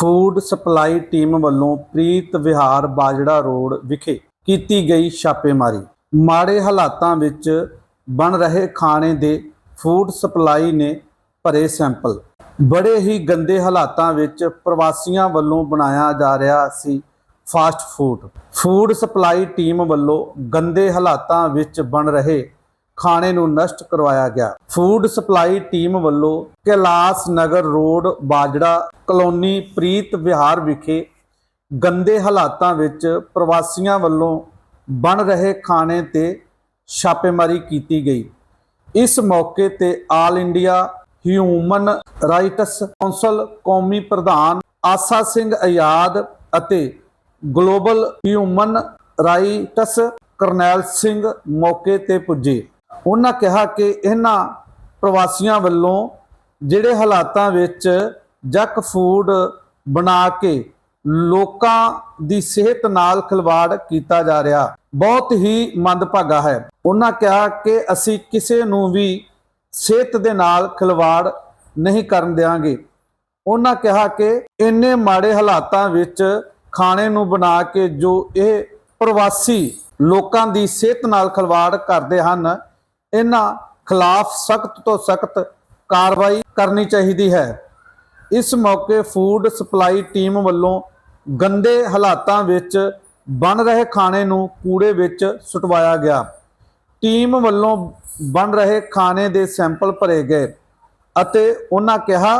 Food supply team ਵੱਲੋਂ ਪ੍ਰੀਤ ਵਿਹਾਰ ਬਾਜੜਾ road ਵਿਖੇ ਕੀਤੀ ਗਈ ਛਾਪੇਮਾਰੀ। ਮਾੜੇ ਹਾਲਾਤਾਂ ਵਿੱਚ ਬਣ ਰਹੇ ਖਾਣੇ ਦੇ ਫੂਡ ਸਪਲਾਈ ਨੇ ਭਰੇ ਸੈਂਪਲ। ਬੜੇ ਹੀ ਗੰਦੇ ਹਾਲਾਤਾਂ ਵਿੱਚ ਪ੍ਰਵਾਸੀਆਂ ਵੱਲੋਂ ਬਣਾਇਆ ਜਾ ਰਿਹਾ ਸੀ fast food. Food supply team ਵੱਲੋਂ ਗੰਦੇ ਹਾਲਾਤਾਂ ਵਿੱਚ ਬਣ ਰਹੇ ਖਾਣੇ ਨੂੰ ਨਸ਼ਟ ਕਰਵਾਇਆ ਗਿਆ। ਫੂਡ ਸਪਲਾਈ ਟੀਮ ਵੱਲੋਂ ਕੈਲਾਸ ਨਗਰ ਰੋਡ, ਬਾਜੜਾ ਕਲੋਨੀ, ਪ੍ਰੀਤ ਵਿਹਾਰ ਵਿਖੇ ਗੰਦੇ ਹਾਲਾਤਾਂ ਵਿੱਚ ਪ੍ਰਵਾਸੀਆਂ ਵੱਲੋਂ ਬਣ ਰਹੇ ਖਾਣੇ ਤੇ ਛਾਪੇਮਾਰੀ ਕੀਤੀ ਗਈ। ਇਸ ਮੌਕੇ ਤੇ all India human rights council ਕੌਮੀ ਪ੍ਰਧਾਨ ਆਸਾ ਸਿੰਘ ਆਜ਼ਾਦ ਅਤੇ global human rights Karnail Singh ਮੌਕੇ ਤੇ ਪੁੱਜੇ। ਉਹਨਾਂ ਕਿਹਾ ਕਿ ਇਹਨਾਂ ਪ੍ਰਵਾਸੀਆਂ ਵੱਲੋਂ ਜਿਹੜੇ ਹਾਲਾਤਾਂ ਵਿੱਚ ਜਕ ਫੂਡ ਬਣਾ ਕੇ ਲੋਕਾਂ ਦੀ ਸਿਹਤ ਨਾਲ ਖਿਲਵਾੜ ਕੀਤਾ ਜਾ ਰਿਹਾ, ਬਹੁਤ ਹੀ ਮੰਦਭਾਗਾ ਹੈ। ਉਹਨਾਂ ਕਿਹਾ ਕਿ ਅਸੀਂ ਕਿਸੇ ਨੂੰ ਵੀ ਸਿਹਤ ਦੇ ਨਾਲ ਖਿਲਵਾੜ ਨਹੀਂ ਕਰਨ ਦੇਵਾਂਗੇ ਉਹਨਾਂ ਕਿਹਾ ਕਿ ਇੰਨੇ ਮਾੜੇ ਹਾਲਾਤਾਂ ਵਿੱਚ ਖਾਣੇ ਨੂੰ ਬਣਾ ਕੇ ਜੋ ਇਹ ਪ੍ਰਵਾਸੀ ਲੋਕਾਂ ਦੀ ਸਿਹਤ ਨਾਲ ਖਿਲਵਾੜ ਕਰਦੇ ਹਨ ਇਹਨਾਂ ਖਿਲਾਫ ਸਖਤ ਤੋਂ ਸਖਤ ਕਾਰਵਾਈ ਕਰਨੀ ਚਾਹੀਦੀ ਹੈ। ਇਸ ਮੌਕੇ ਫੂਡ ਸਪਲਾਈ ਟੀਮ ਵੱਲੋਂ ਗੰਦੇ ਹਾਲਾਤਾਂ ਵਿੱਚ ਬਣ ਰਹੇ ਖਾਣੇ ਨੂੰ ਕੂੜੇ ਵਿੱਚ ਸੁਟਵਾਇਆ ਗਿਆ। ਟੀਮ ਵੱਲੋਂ ਬਣ ਰਹੇ ਖਾਣੇ ਦੇ ਸੈਂਪਲ ਭਰੇ ਗਏ ਅਤੇ ਉਹਨਾਂ ਕਿਹਾ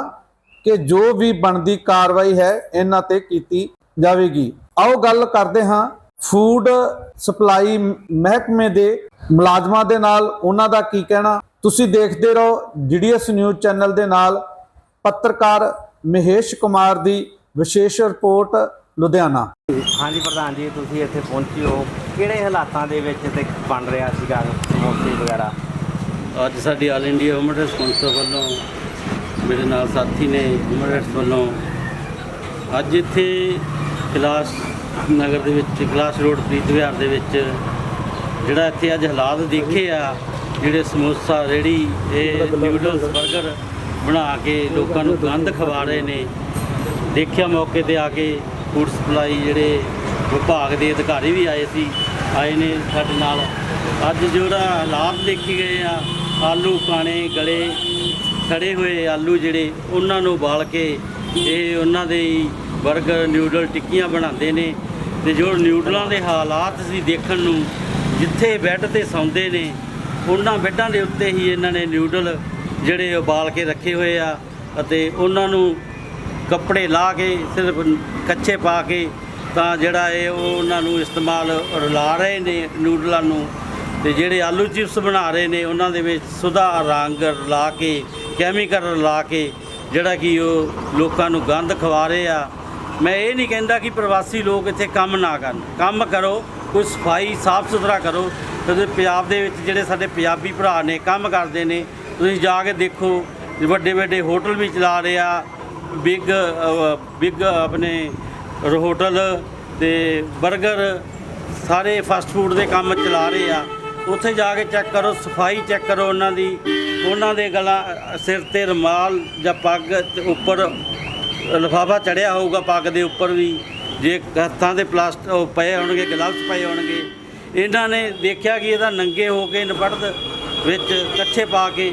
ਕਿ ਜੋ ਵੀ ਬਣਦੀ ਕਾਰਵਾਈ ਹੈ, ਇਹਨਾਂ ਤੇ ਕੀਤੀ ਜਾਵੇਗੀ। ਆਓ ਗੱਲ ਕਰਦੇ ਹਾਂ ਫੂਡ ਸਪਲਾਈ ਮਹਿਕਮੇ ਦੇ ਮੁਲਾਜ਼ਮਾਂ ਦੇ ਨਾਲ ਉਹਨਾਂ ਦਾ ਕੀ ਕਹਿਣਾ? ਤੁਸੀਂ ਦੇਖਦੇ ਰਹੋ ਜੀਡੀਐਸ ਨਿਊਜ਼ ਚੈਨਲ ਦੇ ਨਾਲ ਪੱਤਰਕਾਰ ਮਹੇਸ਼ ਕੁਮਾਰ ਦੀ ਵਿਸ਼ੇਸ਼ ਰਿਪੋਰਟ ਲੁਧਿਆਣਾ। ਹਾਂਜੀ ਪ੍ਰਧਾਨ ਜੀ ਤੁਸੀਂ ਇੱਥੇ ਪਹੁੰਚੇ ਹੋ। ਕਿਹੜੇ ਹਾਲਾਤਾਂ ਦੇ ਵਿੱਚ ਤੇ ਬਣ ਰਿਹਾ ਸੀਗਾ ਸਮੋਸੇ ਵਗੈਰਾ? ਅੱਜ ਸਾਡੀ all India human rights council ਵੱਲੋਂ ਮੇਰੇ ਨਾਲ ਸਾਥੀ ਨੇ ਹਿਊਮਨ ਰਾਈਟਸ ਵੱਲੋਂ। ਅੱਜ ਇੱਥੇ ਕਲਾਸ ਨਗਰ ਦੇ ਵਿੱਚ ਕਲਾਸ ਰੋਡ ਪ੍ਰੀਤ ਵਿਹਾਰ ਦੇ ਵਿੱਚ, ਜਿਹੜਾ ਇੱਥੇ ਅੱਜ ਹਾਲਾਤ ਦੇਖੇ ਆ, ਜਿਹੜੇ ਸਮੋਸਾ ਰੇੜੀ ਇਹ ਨਿਊਡਲਸ 버ਗਰ ਬਣਾ ਕੇ ਲੋਕਾਂ ਨੂੰ ਗੰਦ ਖਵਾ ਰਹੇ ਨੇ। ਦੇਖਿਆ ਮੌਕੇ ਤੇ ਆ ਕੇ ਫੂਡ ਸਪਲਾਈ ਜਿਹੜੇ ਵਿਭਾਗ ਦੇ ਅਧਿਕਾਰੀ ਵੀ ਆਏ ਸੀ, ਆਏ ਨੇ ਸਾਡੇ ਨਾਲ। ਅੱਜ ਜਿਹੜਾ ਹਾਲਾਤ ਦੇਖੇ ਗਏ ਆ, ਆਲੂ ਕਾਣੇ, ਗਲੇ ਸੜੇ ਹੋਏ ਆਲੂ ਜਿਹੜੇ, ਉਹਨਾਂ ਨੂੰ ਉਬਾਲ ਕੇ ਇਹ ਉਹਨਾਂ ਦੇ ਬਰਗਰ ਨਿਊਡਲ ਟਿੱਕੀਆਂ ਬਣਾਉਂਦੇ ਨੇ। ਤੇ ਜੋ ਨਿਊਡਲਾਂ ਦੇ ਹਾਲਾਤ ਸੀ ਦੇਖਣ ਨੂੰ, ਜਿੱਥੇ ਬੈੱਡ ਤੇ ਸੌਂਦੇ ਨੇ, ਉਹਨਾਂ ਬੈੱਡਾਂ ਦੇ ਉੱਤੇ ਹੀ ਇਹਨਾਂ ਨੇ ਨਿਊਡਲ ਜਿਹੜੇ ਉਬਾਲ ਕੇ ਰੱਖੇ ਹੋਏ ਆ ਅਤੇ ਉਹਨਾਂ ਨੂੰ ਕੱਪੜੇ ਲਾ ਕੇ, ਸਿਰਫ ਕੱਚੇ ਪਾ ਕੇ ਤਾਂ ਜਿਹੜਾ ਇਹ ਉਹ ਉਹਨਾਂ ਨੂੰ ਇਸਤੇਮਾਲ ਰਲਾ ਰਹੇ ਨੇ ਨੂਡਲਾਂ ਨੂੰ ਤੇ ਜਿਹੜੇ ਆਲੂ ਚਿਪਸ ਬਣਾ ਰਹੇ ਨੇ, ਉਹਨਾਂ ਦੇ ਵਿੱਚ ਸੁਧਾ ਰੰਗ ਰਲਾ ਕੇ, ਕੈਮੀਕਲ ਲਾ ਕੇ, ਜਿਹੜਾ ਕਿ ਉਹ ਲੋਕਾਂ ਨੂੰ ਗੰਦ ਖਵਾ ਰਹੇ ਆ ਮੈਂ ਇਹ ਨਹੀਂ ਕਹਿੰਦਾ ਕਿ ਪ੍ਰਵਾਸੀ ਲੋਕ ਇੱਥੇ ਕੰਮ ਨਾ ਕਰਨ। ਕੰਮ ਕਰੋ, ਕੋਈ ਸਫ਼ਾਈ ਸਾਫ਼ ਸੁਥਰਾ ਕਰੋ। ਤੇ ਪੰਜਾਬ ਦੇ ਵਿੱਚ ਜਿਹੜੇ ਸਾਡੇ ਪੰਜਾਬੀ ਭਰਾ ਨੇ, ਕੰਮ ਕਰਦੇ ਨੇ, ਤੁਸੀਂ ਜਾ ਕੇ ਦੇਖੋ, ਵੱਡੇ ਵੱਡੇ ਹੋਟਲ ਵੀ ਚਲਾ ਰਹੇ ਆ, ਬਿਗ ਬਿਗ ਆਪਣੇ ਹੋਟਲ ਤੇ 버ਗਰ ਸਾਰੇ ਫਾਸਟ ਫੂਡ ਦੇ ਕੰਮ ਚਲਾ ਰਹੇ ਆ। ਉੱਥੇ ਜਾ ਕੇ ਚੈੱਕ ਕਰੋ, ਸਫ਼ਾਈ ਚੈੱਕ ਕਰੋ ਉਹਨਾਂ ਦੀ। ਉਹਨਾਂ ਦੇ ਗਲਾਂ, ਸਿਰ ਤੇ ਰੁਮਾਲ ਜਾਂ ਪੱਗ ਉੱਪਰ ਲਿਫਾਫਾ ਚੜਿਆ ਹੋਊਗਾ ਪੱਗ ਦੇ ਉੱਪਰ ਵੀ। ਜੇ ਹੱਥਾਂ ਦੇ ਪਲਾਸਟ ਪਏ ਹੋਣਗੇ ਗਲਵਸ ਪਏ ਹੋਣਗੇ। ਇਹਨਾਂ ਨੇ ਦੇਖਿਆ ਕਿ ਇਹਦਾ ਨੰਗੇ ਹੋ ਕੇ ਨਿਪੜਦ ਵਿੱਚ ਕੱਛੇ ਪਾ ਕੇ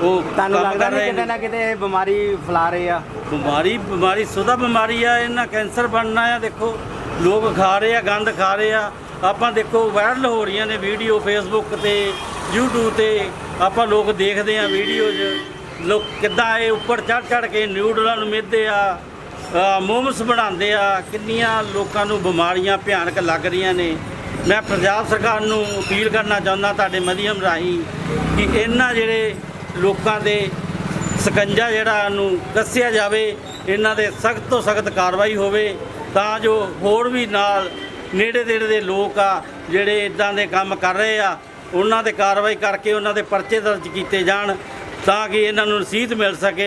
ਉਹ ਤੁਹਾਨੂੰ ਕੰਮ ਲੱਗਦਾ ਕਰ ਨਹੀਂ ਰਹੇ ਕਿਤੇ ਨੇ। ਨਾ ਕਿਤੇ ਇਹ ਬਿਮਾਰੀ ਫੈਲਾ ਰਹੇ ਆ? ਬਿਮਾਰੀ ਬਿਮਾਰੀ ਸੁਦਾ ਬਿਮਾਰੀ ਆ ਇਹਨਾਂ ਕੈਂਸਰ ਬਣਨਾ ਆ। ਦੇਖੋ ਲੋਕ ਖਾ ਰਹੇ ਆ ਗੰਦ ਖਾ ਰਹੇ ਆ। ਆਪਾਂ ਦੇਖੋ ਵਾਇਰਲ ਹੋ ਰਹੀਆਂ ਨੇ ਵੀਡੀਓ ਫੇਸਬੁੱਕ ਤੇ YouTube ਤੇ। ਆਪਾਂ ਲੋਕ ਦੇਖਦੇ ਆ ਵੀਡੀਓ 'ਚ। ਲੋਕ ਕਿੱਦਾਂ ਇਹ ਉੱਪਰ ਚੜ ਚੜ ਕੇ ਨਿਊਡਲਾਂ ਨੂੰ ਮਿੱਧਦੇ ਆ ਮੋਮਸ ਬਣਾਉਂਦੇ ਆ, ਕਿੰਨੀਆਂ ਲੋਕਾਂ ਨੂੰ ਬਿਮਾਰੀਆਂ ਭਿਆਨਕ ਲੱਗ ਰਹੀਆਂ ਨੇ। ਮੈਂ ਪੰਜਾਬ ਸਰਕਾਰ ਨੂੰ ਅਪੀਲ ਕਰਨਾ ਚਾਹੁੰਦਾ ਤੁਹਾਡੇ ਮਾਧਿਅਮ ਰਾਹੀਂ ਕਿ ਇਹਨਾਂ ਜਿਹੜੇ ਲੋਕਾਂ ਦੇ ਸਕੰਜਾ ਜਿਹੜਾ ਨੂੰ ਕੱਸਿਆ ਜਾਵੇ, ਇਹਨਾਂ ਦੇ ਸਖਤ ਤੋਂ ਸਖਤ ਕਾਰਵਾਈ ਹੋਵੇ, ਤਾਂ ਜੋ ਹੋਰ ਵੀ ਨਾਲ ਨੇੜੇ ਤੇੜੇ ਦੇ ਲੋਕ ਆ, ਜਿਹੜੇ ਇਦਾਂ ਦੇ ਕੰਮ ਕਰ ਰਹੇ ਆ, ਉਹਨਾਂ ਤੇ ਕਾਰਵਾਈ ਕਰਕੇ ਉਹਨਾਂ ਦੇ ਪਰਚੇ ਦਰਜ ਕੀਤੇ ਜਾਣ। ਤਾਂ ਕਿ ਇਹਨਾਂ ਨੂੰ ਰਸੀਦ ਮਿਲ ਸਕੇ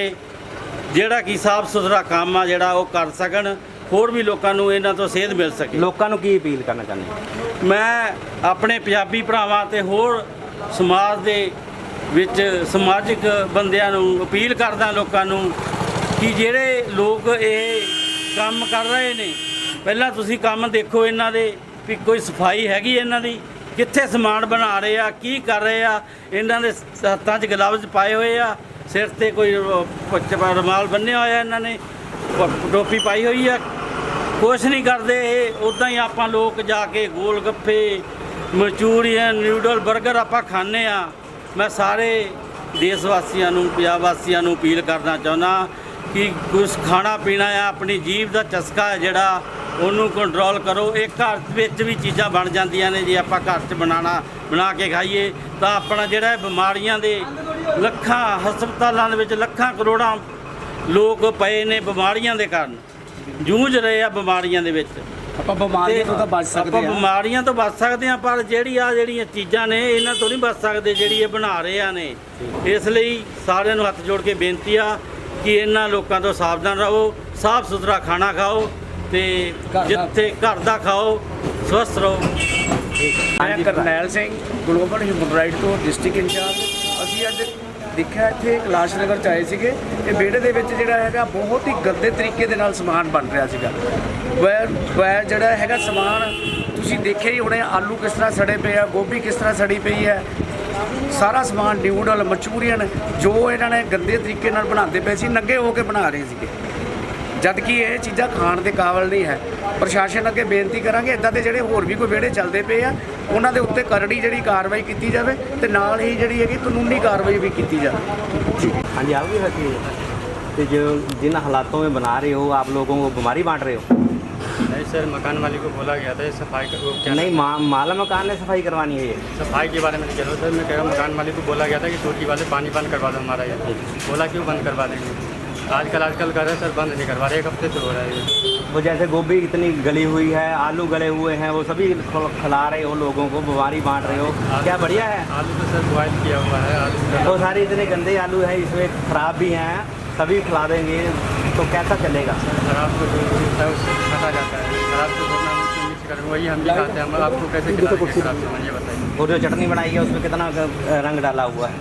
ਜਿਹੜਾ ਕਿ ਸਾਫ਼ ਸੁਥਰਾ ਕੰਮ ਆ ਜਿਹੜਾ ਉਹ ਕਰ ਸਕਣ ਹੋਰ ਵੀ ਲੋਕਾਂ ਨੂੰ ਇਹਨਾਂ ਤੋਂ ਸੇਧ ਮਿਲ ਸਕੇ ਲੋਕਾਂ ਨੂੰ ਕੀ ਅਪੀਲ ਕਰਨਾ ਚਾਹੁੰਦੇ? ਮੈਂ ਆਪਣੇ ਪੰਜਾਬੀ ਭਰਾਵਾਂ ਤੇ ਹੋਰ ਸਮਾਜ ਦੇ ਵਿੱਚ ਸਮਾਜਿਕ ਬੰਦਿਆਂ ਨੂੰ ਅਪੀਲ ਕਰਦਾ ਲੋਕਾਂ ਨੂੰ ਕਿ ਜਿਹੜੇ ਲੋਕ ਇਹ ਕੰਮ ਕਰ ਰਹੇ ਨੇ ਪਹਿਲਾਂ ਤੁਸੀਂ ਕੰਮ ਦੇਖੋ ਇਹਨਾਂ ਦੇ ਵੀ ਕੋਈ ਸਫ਼ਾਈ ਹੈਗੀ ਇਹਨਾਂ ਦੀ ਕਿੱਥੇ ਸਮਾਨ ਬਣਾ ਰਹੇ ਆ, ਕੀ ਕਰ ਰਹੇ ਆ, ਇਹਨਾਂ ਦੇ ਹੱਥਾਂ 'ਚ ਗਲਵਜ਼ ਪਾਏ ਹੋਏ ਆ, ਸਿਰ ਤੇ ਕੋਈ ਰੁਮਾਲ ਬੰਨਿਆ ਹੋਇਆ ਇਹਨਾਂ ਨੇ ਟੋਪੀ ਪਾਈ ਹੋਈ ਆ। ਕੁਛ ਨਹੀਂ ਕਰਦੇ ਇਹ ਉਦਾਂ ਹੀ ਆਪਾਂ ਲੋਕ ਜਾ ਕੇ ਗੋਲ ਗੱਫੇ ਮਚੂਰੀਅਨ ਨਿਊਡਲ 버ਗਰ ਆਪਾਂ ਖਾਂਦੇ ਆ। ਮੈਂ ਸਾਰੇ ਦੇਸ਼ ਵਾਸੀਆਂ ਨੂੰ ਪੰਜਾਬ ਵਾਸੀਆਂ ਨੂੰ ਅਪੀਲ ਕਰਨਾ ਚਾਹੁੰਦਾ ਕਿ ਕੁਛ ਖਾਣਾ ਪੀਣਾ ਆ, ਆਪਣੀ ਜੀਭ ਦਾ ਚਸਕਾ ਹੈ ਜਿਹੜਾ ਉਹਨੂੰ ਕੰਟਰੋਲ ਕਰੋ। ਇਹ ਘਰ ਵਿੱਚ ਵੀ ਚੀਜ਼ਾਂ ਬਣ ਜਾਂਦੀਆਂ ਨੇ ਜੇ ਆਪਾਂ ਘਰ 'ਚ ਬਣਾਣਾ ਬਣਾ ਕੇ ਖਾਈਏ। ਤਾਂ ਆਪਣਾ ਜਿਹੜਾ ਬਿਮਾਰੀਆਂ ਦੇ ਲੱਖਾਂ ਹਸਪਤਾਲਾਂ ਦੇ ਵਿੱਚ ਲੱਖਾਂ ਕਰੋੜਾਂ ਲੋਕ ਪਏ ਨੇ ਬਿਮਾਰੀਆਂ ਦੇ ਕਾਰਨ। ਜੂਝ ਰਹੇ ਆ ਬਿਮਾਰੀਆਂ ਦੇ ਵਿੱਚ। ਆਪਾਂ ਬਿਮਾਰੀਆਂ ਤੋਂ ਤਾਂ ਬਚ ਸਕਦੇ ਆਪਾਂ ਆ। ਬਿਮਾਰੀਆਂ ਤੋਂ ਬਚ ਸਕਦੇ ਆ ਪਰ ਜਿਹੜੀ ਆ ਜਿਹੜੀਆਂ ਚੀਜ਼ਾਂ ਨੇ ਇਹਨਾਂ ਤੋਂ ਨਹੀਂ ਬਚ ਸਕਦੇ ਜਿਹੜੀ ਇਹ ਬਣਾ ਰਹੇ ਆ ਨੇ। ਇਸ ਲਈ ਸਾਰਿਆਂ ਨੂੰ ਹੱਥ ਜੋੜ ਕੇ ਬੇਨਤੀ ਆ ਕਿ ਇਹਨਾਂ ਲੋਕਾਂ ਤੋਂ ਸਾਵਧਾਨ ਰਹੋ ਸਾਫ਼ ਸੁਥਰਾ ਖਾਣਾ ਖਾਓ। ਤੇ ਜਿੱਥੇ ਘਰ ਦਾ ਖਾਓ ਸਵਸਥ ਰਹੋ। ਮੈਂ Karnail Singh global human right ਤੋਂ ਡਿਸਟ੍ਰਿਕਟ ਇੰਚਾਰਜ। ਅਸੀਂ ਅੱਜ ਦੇਖਿਆ ਇੱਥੇ ਕੈਲਾਸ਼ ਨਗਰ ਚ ਆਏ ਸੀਗੇ ਇਹ ਵਿਹੜੇ ਦੇ ਵਿੱਚ ਜਿਹੜਾ ਹੈਗਾ ਬਹੁਤ ਹੀ ਗੰਦੇ ਤਰੀਕੇ ਦੇ ਨਾਲ ਸਮਾਨ ਬਣ ਰਿਹਾ ਸੀਗਾ। ਵੈ ਵੈ ਜਿਹੜਾ ਹੈਗਾ ਸਮਾਨ ਤੁਸੀਂ ਦੇਖਿਆ ਹੀ ਹੋਣੇ ਆਲੂ ਕਿਸ ਤਰ੍ਹਾਂ ਸੜੇ ਪਏ ਆ ਗੋਭੀ ਕਿਸ ਤਰ੍ਹਾਂ ਸੜੀ ਪਈ ਹੈ। ਸਾਰਾ ਸਮਾਨ ਨਿਊਡਲ ਮਚੂਰੀਅਨ ਜੋ ਇਹਨਾਂ ਨੇ ਗੰਦੇ ਤਰੀਕੇ ਨਾਲ ਬਣਾਉਂਦੇ ਪਏ ਸੀ ਨੰਗੇ ਹੋ ਕੇ ਬਣਾ ਰਹੇ ਸੀਗੇ। ਜਦ ਕਿ ਇਹ ਚੀਜ਼ਾਂ ਖਾਣ ਦੇ ਕਾਬਲ ਨਹੀਂ ਹੈ ਪ੍ਰਸ਼ਾਸਨ ਅੱਗੇ ਬੇਨਤੀ ਕਰਾਂਗੇ ਇਦਾਂ ਦੇ ਜਿਹੜੇ ਹੋਰ ਵੀ ਕੋਈ ਵਿਹੜੇ ਚੱਲਦੇ ਪਏ ਆ ਉਹਨਾਂ ਦੇ ਉੱਤੇ ਕਰੜੀ ਜਿਹੜੀ ਕਾਰਵਾਈ ਕੀਤੀ ਜਾਵੇ ਤੇ ਨਾਲ ਹੀ ਜਿਹੜੀ ਹੈਗੀ ਕਾਨੂੰਨੀ ਕਾਰਵਾਈ ਵੀ ਕੀਤੀ ਜਾਵੇ हाँ जी आप भी हंसी तो जो जिन हालातों में बना रहे हो आप लोगों को बीमारी बांट रहे हो नहीं सर मकान मालिक को बोला गया था ये सफाई का वो क्या नहीं मा, माला मकान ने सफाई करवानी है ये सफाई के बारे में नहीं कह रहा हूँ सर मैं कह रहा हूँ मकान मालिक को बोला गया था कि टोटी वाले पानी बंद करवा दो हमारा ये बोला क्यों बंद करवा देंगे आजकल आजकल कर रहे हैं सर बंद नहीं करवा रहे एक हफ़्ते से हो रहा है वो जैसे गोभी इतनी गली हुई है आलू गले हुए हैं वो सभी खिला रहे हो लोगों को बीमारी बांट रहे हो। क्या बढ़िया है? आलू तो सर बॉयल किया हुआ है आलू वो सारे इतने गंदे आलू हैं इसमें खराब भी हैं सभी खिला देंगे तो कैसा चलेगा? खराब खाता जाता है। मिक्स करेंगे वही हम भी खाते हैं हम आपको कैसे खराब ये बताइए। वो जो चटनी बनाई है उसमें कितना रंग डाला हुआ है?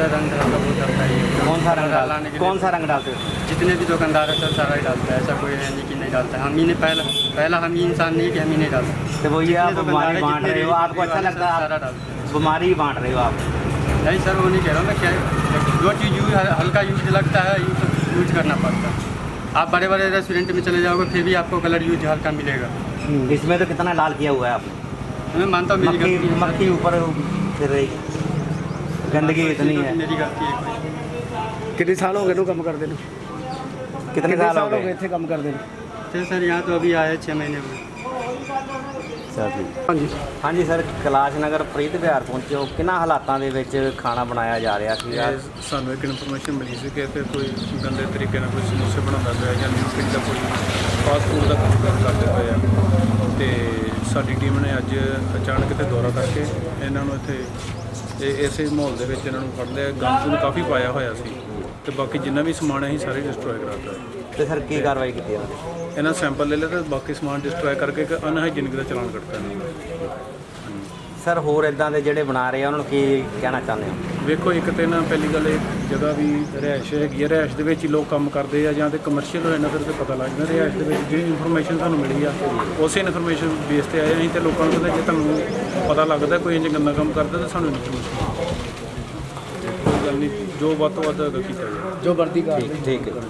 सर रंग डालता वो डालता ही। है कौन सा रंग डालने के कौन सा रंग डालते हो? जितने भी दुकानदार है सर सारा ही डालता है। ऐसा कोई है नहीं कि नहीं डालता है। हम ही ने पहला पहला हम ही इंसान नहीं कि हम ही नहीं डालते तो वो ये आप बीमारी बांट रहे हो आपको अच्छा लगता है सर डालते हैं। बीमारी बांट रहे हो आप? नहीं सर वो नहीं कह रहा हूँ मैं क्या जो चीज़ यूज़ हल्का यूज़ लगता है यूज़ यूज़ करना पड़ता है। आप बड़े बड़े रेस्टोरेंट में चले जाओगे फिर भी आपको कलर यूज़ हल्का मिलेगा। इसमें तो कितना लाल किया हुआ है आपने? मैं मानता हूँ मक्खी मक्खी ऊपर फिर रही। गंदगी इतनी है मेरी गलती है कोई ਕਿੰਨੇ ਸਾਲ ਹੋ ਗਏ ਨੂੰ ਕੰਮ ਕਰਦੇ ਨੂੰ कितने साल हो गए ਇੱਥੇ ਕੰਮ ਕਰਦੇ ਨੂੰ तो सर यहाँ तो अभी आए छः महीने हुए ਹਾਂਜੀ ਹਾਂਜੀ ਸਰ ਕੈਲਾਸ਼ ਨਗਰ ਪ੍ਰੀਤ ਵਿਹਾਰ ਪਹੁੰਚੇ ਹੋ ਕਿਹਨਾਂ ਹਾਲਾਤਾਂ ਦੇ ਵਿੱਚ ਖਾਣਾ ਬਣਾਇਆ ਜਾ ਰਿਹਾ ਸੀਗਾ ਇਹ ਸਾਨੂੰ ਇੱਕ ਇਨਫੋਰਮੇਸ਼ਨ ਮਿਲੀ ਸੀ ਕਿ ਇੱਥੇ ਕੋਈ ਗੰਦੇ ਤਰੀਕੇ ਨਾਲ ਕੋਈ ਸਮੋਸੇ ਬਣਾਉਂਦਾ ਪਿਆ ਜਾਂ ਨਿਊਟਰੀ ਦਾ ਕੋਈ ਫਾਸਟ ਫੂਡ ਦਾ ਕੰਮ ਕਰ- ਕਰਦੇ ਪਏ ਆ ਤੇ ਸਾਡੀ ਟੀਮ ਨੇ ਅੱਜ ਅਚਾਨਕ ਇੱਥੇ ਦੌਰਾ ਕਰਕੇ ਇਹਨਾਂ ਨੂੰ ਇੱਥੇ ਇਹ ਇਸੇ ਮਾਹੌਲ ਦੇ ਵਿੱਚ ਇਹਨਾਂ ਨੂੰ ਫੜ ਲਿਆ। ਗੁੰਦ ਕਾਫੀ ਪਾਇਆ ਹੋਇਆ ਸੀ ਤੇ ਬਾਕੀ ਜਿੰਨਾ ਵੀ ਸਮਾਨ ਹੈ ਅਸੀਂ ਸਾਰੇ ਡਿਸਟਰੋਏ ਕਰਾਤਾ ਤੇ ਸਰ ਕੀ ਕਾਰਵਾਈ ਕੀਤੀ ਉਹਨਾਂ ਨੇ? ਇਹਨਾਂ ਸੈਂਪਲ ਲੈ ਲਿਆ ਤੇ ਬਾਕੀ ਸਮਾਨ ਡਿਸਟਰੋਏ ਕਰਕੇ ਇੱਕ ਅਨਹਾਈਜੀਨਿਕ ਦਾ ਚਲਾਨ ਕੱਟਤਾ ਇਹਨਾਂ ਦਾ ਸਰ ਹੋਰ ਇਦਾਂ ਦੇ ਜਿਹੜੇ ਬਣਾ ਰਹੇ ਆ ਉਹਨਾਂ ਨੂੰ ਕੀ ਕਹਿਣਾ ਚਾਹੁੰਦੇ ਹੋ? ਵੇਖੋ ਇੱਕ ਤੇ ਨਾ ਪਹਿਲੀ ਗੱਲ ਇਹ ਜਗ੍ਹਾ ਵੀ ਰਿਹਾਇਸ਼ ਹੈਗੀ ਹੈ ਰਿਹਾਇਸ਼ ਦੇ ਵਿੱਚ ਹੀ ਲੋਕ ਕੰਮ ਕਰਦੇ ਆ ਜਾਂ ਤੇ ਕਮਰਸ਼ੀਅਲ ਹੋਏ ਨਾ ਫਿਰ ਤੇ ਪਤਾ ਲੱਗ ਜਾਂਦਾ। ਰਿਹਾਇਸ਼ ਦੇ ਵਿੱਚ ਜਿਹੜੀ ਇਨਫੋਰਮੇਸ਼ਨ ਸਾਨੂੰ ਮਿਲੀ ਆ ਉਸੇ ਇਨਫੋਰਮੇਸ਼ਨ ਬੇਸ ਤੇ ਆਏ ਅਸੀਂ ਤੇ ਲੋਕਾਂ ਨੂੰ ਕਹਿੰਦੇ ਜੇ ਤੁਹਾਨੂੰ ਪਤਾ ਲੱਗਦਾ ਕੋਈ ਇੰਜ ਗੰਦਾ ਕੰਮ ਕਰਦਾ ਤਾਂ ਸਾਨੂੰ ਇਨਫੋਰਮੇਸ਼ਨ ਕੋਈ ਗੱਲ ਨਹੀਂ ਜੋ ਵੱਧ ਤੋਂ ਵੱਧ ਕੀਤਾ ਜਾਵੇ। ਜੋ ਵਰਦੀ ਕਰ ਠੀਕ ਠੀਕ ਹੈ।